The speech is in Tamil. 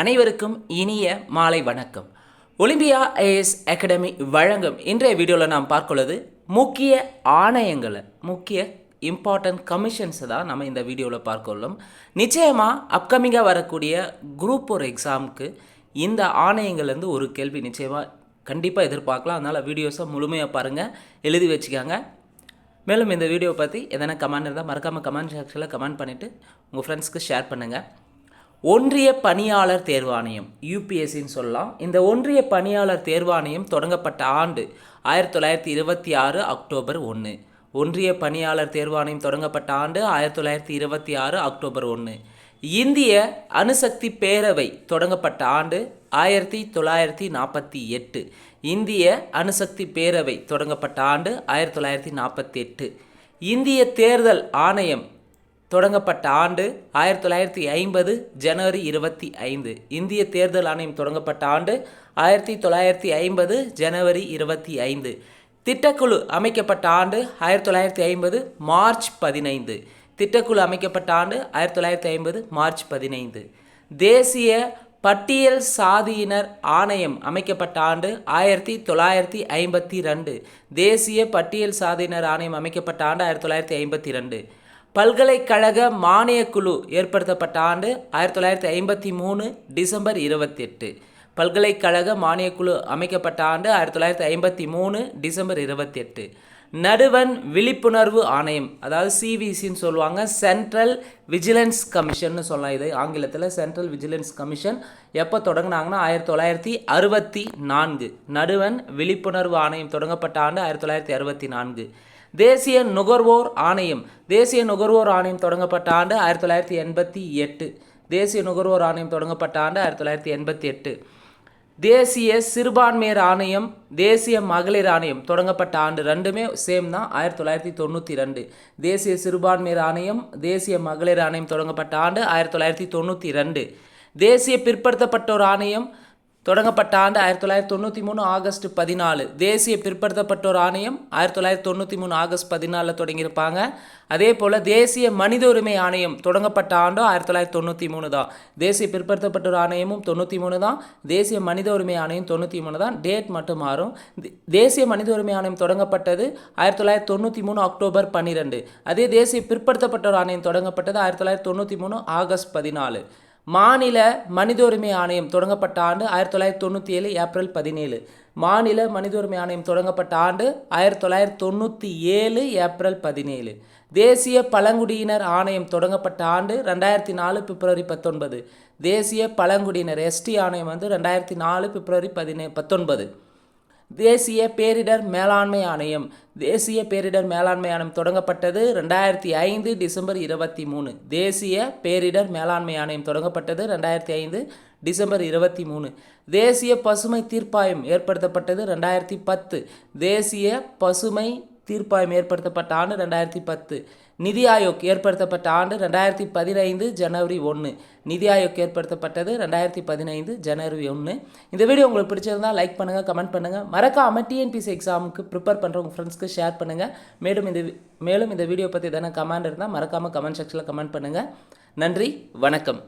அனைவருக்கும் இனிய மாலை வணக்கம். ஒலிம்பியா ஐஎஸ் அகாடமி வழங்கும் இன்றைய வீடியோவில் நாம் பார்க்குள்ளது முக்கிய ஆணையங்களை முக்கிய இம்பார்ட்டன்ட் கமிஷன்ஸை தான் நம்ம இந்த வீடியோவில் பார்க்கொள்ளும். நிச்சயமாக அப்கமிங்காக வரக்கூடிய குரூப் ஒரு எக்ஸாமுக்கு இந்த ஆணையங்கள்லேருந்து ஒரு கேள்வி நிச்சயமாக கண்டிப்பாக எதிர்பார்க்கலாம். அதனால் வீடியோஸை முழுமையாக பாருங்கள் எழுதி வச்சுக்காங்க. மேலும் இந்த வீடியோ பற்றி எதனா கமெண்ட் இருந்தால் மறக்காமல் கமெண்ட் செக்ஷனில் கமெண்ட் பண்ணிவிட்டு உங்கள் ஃப்ரெண்ட்ஸ்க்கு ஷேர் பண்ணுங்கள் ஒன்றிய பணியாளர் தேர்வாணையம் யூபிஎஸ்சின்னு சொல்லலாம். இந்த ஒன்றிய பணியாளர் தேர்வாணையம் தொடங்கப்பட்ட ஆண்டு ஆயிரத்தி தொள்ளாயிரத்தி இருபத்தி ஆறு அக்டோபர் ஒன்று ஒன்றிய பணியாளர் தேர்வாணையம் தொடங்கப்பட்ட ஆண்டு ஆயிரத்தி தொள்ளாயிரத்தி இருபத்தி ஆறு அக்டோபர் ஒன்று இந்திய அணுசக்தி பேரவை தொடங்கப்பட்ட ஆண்டு ஆயிரத்தி தொள்ளாயிரத்தி நாற்பத்தி எட்டு. இந்திய அணுசக்தி பேரவை தொடங்கப்பட்ட ஆண்டு ஆயிரத்தி தொள்ளாயிரத்தி நாற்பத்தி எட்டு. இந்திய தேர்தல் ஆணையம் தொடங்கப்பட்ட ஆண்டு ஆயிரத்தி தொள்ளாயிரத்தி ஐம்பது ஜனவரி இருபத்தி ஐந்து. இந்திய தேர்தல் ஆணையம் தொடங்கப்பட்ட ஆண்டு ஆயிரத்தி தொள்ளாயிரத்தி ஐம்பது ஜனவரி இருபத்தி ஐந்து. திட்டக்குழு அமைக்கப்பட்ட ஆண்டு ஆயிரத்தி தொள்ளாயிரத்தி ஐம்பது மார்ச் பதினைந்து. திட்டக்குழு அமைக்கப்பட்ட ஆண்டு ஆயிரத்தி தொள்ளாயிரத்தி ஐம்பது மார்ச் பதினைந்து. தேசிய பட்டியல் சாதியினர் ஆணையம் அமைக்கப்பட்ட ஆண்டு ஆயிரத்தி தொள்ளாயிரத்தி ஐம்பத்தி ரெண்டு. தேசிய பட்டியல் சாதியினர் ஆணையம் அமைக்கப்பட்ட ஆண்டு ஆயிரத்தி தொள்ளாயிரத்தி ஐம்பத்தி ரெண்டு. பல்கலைக்கழக மானியக் குழு ஏற்படுத்தப்பட்ட ஆண்டு ஆயிரத்தி தொள்ளாயிரத்தி ஐம்பத்தி மூணு டிசம்பர் இருபத்தி எட்டு பல்கலைக்கழக மானியக் குழு அமைக்கப்பட்ட ஆண்டு ஆயிரத்தி தொள்ளாயிரத்தி ஐம்பத்தி மூணு டிசம்பர் இருபத்தி எட்டு நடுவன் விழிப்புணர்வு ஆணையம் அதாவது சிவிசின்னு சொல்லுவாங்க சென்ட்ரல் விஜிலன்ஸ் கமிஷன்னு சொல்லலாம் இது. ஆங்கிலத்தில் சென்ட்ரல் விஜிலன்ஸ் கமிஷன் எப்போ தொடங்கினாங்கன்னா ஆயிரத்தி தொள்ளாயிரத்தி அறுபத்தி நான்கு. நடுவன் விழிப்புணர்வு ஆணையம் தொடங்கப்பட்ட ஆண்டு ஆயிரத்தி தொள்ளாயிரத்தி அறுபத்தி நான்கு. தேசிய நுகர்வோர் ஆணையம். தேசிய நுகர்வோர் ஆணையம் தொடங்கப்பட்ட ஆண்டு ஆயிரத்தி தொள்ளாயிரத்தி எண்பத்தி எட்டு. தேசிய நுகர்வோர் ஆணையம் தொடங்கப்பட்ட ஆண்டு ஆயிரத்தி தொள்ளாயிரத்தி எண்பத்தி எட்டு. தேசிய சிறுபான்மையர் ஆணையம் தேசிய மகளிர் ஆணையம் தொடங்கப்பட்ட ஆண்டு ரெண்டுமே சேம் தான் ஆயிரத்தி தொள்ளாயிரத்தி தொண்ணூற்றி ரெண்டு. தேசிய சிறுபான்மையர் ஆணையம் தேசிய மகளிர் ஆணையம் தொடங்கப்பட்ட ஆண்டு ஆயிரத்தி தொள்ளாயிரத்தி தொண்ணூற்றி ரெண்டு. தேசிய பிற்படுத்தப்பட்டோர் ஆணையம் தொடங்கப்பட்ட ஆண்டு ஆயிரத்தி தொள்ளாயிரத்தி தொண்ணூற்றி மூணு ஆகஸ்ட் பதினாலு. தேசிய பிற்படுத்தப்பட்டோர் ஆணையம் ஆயிரத்தி தொள்ளாயிரத்தி தொண்ணூற்றி மூணு ஆகஸ்ட் பதினாலில் தொடங்கியிருப்பாங்க. அதே போல் தேசிய மனித உரிமை ஆணையம் தொடங்கப்பட்ட ஆண்டும் ஆயிரத்தி தொள்ளாயிரத்தி தொண்ணூற்றி மூணு தான். தேசிய பிற்படுத்தப்பட்டோர் ஆணையமும் தொண்ணூற்றி மூணு தான். தேசிய மனித உரிமை ஆணையம் தொண்ணூற்றி மூணு தான். டேட் மட்டும் மாறும். தேசிய மனித உரிமை ஆணையம் தொடங்கப்பட்டது ஆயிரத்தி தொள்ளாயிரத்தி தொண்ணூற்றி மூணு அக்டோபர் பன்னிரெண்டு. அதே தேசிய பிற்படுத்தப்பட்டோர் ஆணையம் தொடங்கப்பட்டது ஆயிரத்தி தொள்ளாயிரத்தி தொண்ணூற்றி மூணு ஆகஸ்ட் பதினாலு. மாநில மனித உரிமை ஆணையம் தொடங்கப்பட்ட ஆண்டு ஆயிரத்தி தொள்ளாயிரத்தி தொண்ணூற்றி ஏழு ஏப்ரல் பதினேழு. மாநில மனித உரிமை ஆணையம் தொடங்கப்பட்ட ஆண்டு ஆயிரத்தி தொள்ளாயிரத்தி தொண்ணூற்றி ஏழு ஏப்ரல் பதினேழு. தேசிய பழங்குடியினர் ஆணையம் தொடங்கப்பட்ட ஆண்டு ரெண்டாயிரத்தி நாலு பிப்ரவரி பத்தொன்பது. தேசிய பழங்குடியினர் எஸ்டி ஆணையம் வந்து ரெண்டாயிரத்தி நாலு பிப்ரவரி பதினே பத்தொன்பது. தேசிய பேரிடர் மேலாண்மை ஆணையம். தேசிய பேரிடர் மேலாண்மை ஆணையம் தொடங்கப்பட்டது ரெண்டாயிரத்தி ஐந்து டிசம்பர் இருபத்தி மூணு. தேசிய பேரிடர் மேலாண்மை ஆணையம் தொடங்கப்பட்டது ரெண்டாயிரத்தி ஐந்து டிசம்பர் இருபத்தி மூணு. தேசிய பசுமை தீர்ப்பாயம் ஏற்படுத்தப்பட்டது ரெண்டாயிரத்தி பத்து. தேசிய பசுமை தீர்ப்பாயம் ஏற்படுத்தப்பட்ட ஆண்டு ரெண்டாயிரத்தி பத்து. நிதி ஆயோக் ஏற்படுத்தப்பட்ட ஆண்டு ரெண்டாயிரத்தி பதினைந்து ஜனவரி ஒன்று நிதி ஆயோக் ஏற்படுத்தப்பட்டது ரெண்டாயிரத்தி பதினைந்து ஜனவரி ஒன்று இந்த வீடியோ உங்களுக்கு பிடிச்சிருந்தால் லைக் பண்ணுங்கள் கமெண்ட் பண்ணுங்கள் மறக்காமல் டிஎன்பிசி எக்ஸாமுக்கு ப்ரிப்பேர் பண்ணுற உங்கள் ஃப்ரெண்ட்ஸ்க்கு ஷேர் பண்ணுங்கள் மேலும் இந்த வி- மேலும் இந்த வீடியோ பற்றி எதனா கமெண்ட் இருந்தால் மறக்காமல் கமெண்ட் செக்ஷனில் கமெண்ட் பண்ணுங்கள் நன்றி வணக்கம்.